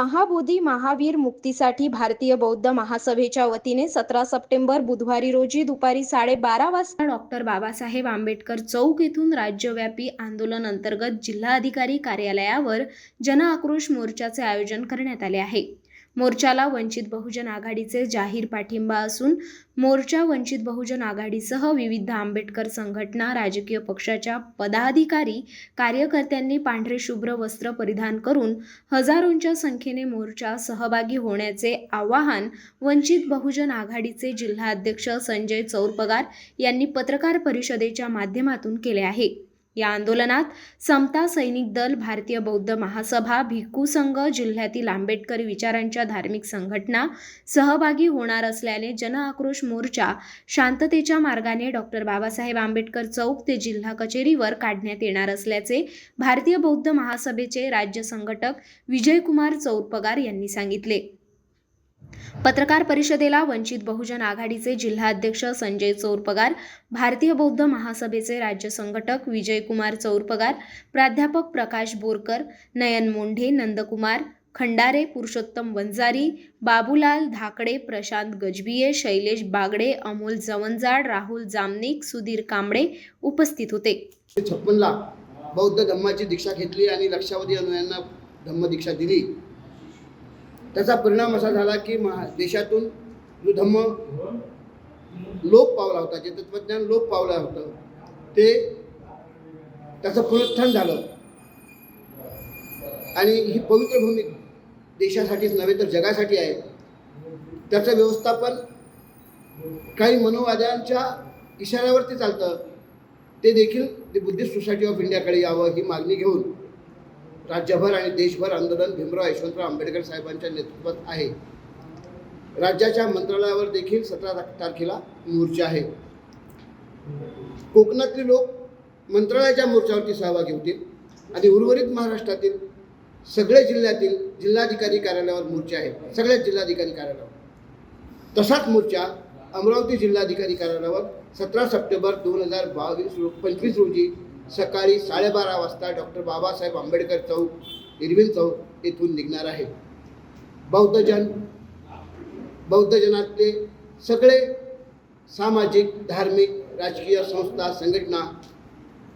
महाबोधी महावीर मुक्तीसाठी भारतीय बौद्ध महासभेच्या वतीने सतरा सप्टेंबर बुधवारी रोजी दुपारी साडेबारा वाजता डॉक्टर बाबासाहेब आंबेडकर चौक येथून राज्यव्यापी आंदोलन अंतर्गत जिल्हाधिकारी कार्यालयावर जनआक्रोश मोर्चाचे आयोजन करण्यात आले आहे. मोर्चाला वंचित बहुजन आघाडीचे जाहीर पाठिंबा असून मोर्चा वंचित बहुजन आघाडीसह विविध आंबेडकर संघटना राजकीय पक्षाच्या पदाधिकारी कार्यकर्त्यांनी पांढरे शुभ्र वस्त्र परिधान करून हजारोंच्या संख्येने मोर्चा सहभागी होण्याचे आवाहन वंचित बहुजन आघाडीचे जिल्हाध्यक्ष संजय चौरपगार यांनी पत्रकार परिषदेच्या माध्यमातून केले आहे. या आंदोलनात समता सैनिक दल भारतीय बौद्ध महासभा भिक्खू संघ जिल्ह्यातील आंबेडकरी विचारांच्या धार्मिक संघटना सहभागी होणार असल्याने जनआक्रोश मोर्चा शांततेच्या मार्गाने डॉक्टर बाबासाहेब आंबेडकर चौक ते जिल्हा कचेरीवर काढण्यात येणार असल्याचे भारतीय बौद्ध महासभेचे राज्य संघटक विजयकुमार चौरपगार यांनी सांगितले. पत्रकार परिषदेला वंचित बहुजन आघाडीचे जिल्हाध्यक्ष संजय चौरपगार भारतीय बौद्ध महासभेचे राज्य संघटक विजयकुमार चौरपगार प्राध्यापक प्रकाश बोरकर नयन मोंढे नंदकुमार खंडारे पुरुषोत्तम वंजारी बाबूलाल धाकडे प्रशांत गजबिये शैलेश बागडे अमोल जवंजाड राहुल जामनिक सुधीर कांबळे उपस्थित होते. छप्पनला बौद्ध धम्माची दीक्षा घेतली आणि लक्षावधी अनुयांना धम्म दीक्षा दिली. त्याचा परिणाम असा झाला की महा देशातून जो धम्म लोप पावला होता जे तत्वज्ञान लोप पावलं होतं ते त्याचं पुनरुत्थान झालं. आणि ही पवित्र भूमी देशासाठीच नव्हे तर जगासाठी आहे. त्याचं व्यवस्थापन काही मनोवाद्यांच्या इशाऱ्यावरती चालतं. ते देखील ते बुद्धिस्ट सोसायटी ऑफ इंडियाकडे यावं ही मागणी घेऊन राज्यभर आणि देशभर आंदोलन भीमराव यशवंतराव आंबेडकर साहेबांच्या नेतृत्वात आहे. राज्याच्या मंत्रालयावर देखील सतरा तारखेला मोर्चा आहे. कोकणातले लोक मंत्रालयाच्या मोर्चावरती सहभागी होतील आणि उर्वरित महाराष्ट्रातील सगळे जिल्ह्यातील जिल्हाधिकारी कार्यालयावर मोर्चा आहेत सगळ्याच जिल्हाधिकारी कार्यालयावर. तसाच मोर्चा अमरावती जिल्हाधिकारी कार्यालयावर सतरा सप्टेंबर दोन हजार बावीस रो पंचवीस रोजी सकाळी साडेबारा वाजता डॉक्टर बाबासाहेब आंबेडकर चौक इरविन चौक येथून निघणार आहे. बौद्धजन बौद्धजनातले सगळे सामाजिक धार्मिक राजकीय संस्था संघटना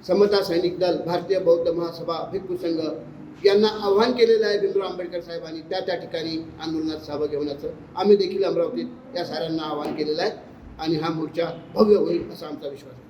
समता सैनिक दल भारतीय बौद्ध महासभा भिक्खू संघ यांना आव्हान केलेलं आहे भीमराव आंबेडकर साहेबांनी त्या त्या ठिकाणी आंदोलनात सहभाग घेण्याचं आम्ही देखील अमरावतीत या साऱ्यांना आवाहन केलेलं आहे आणि हा मोर्चा भव्य होईल असा आमचा विश्वास आहे.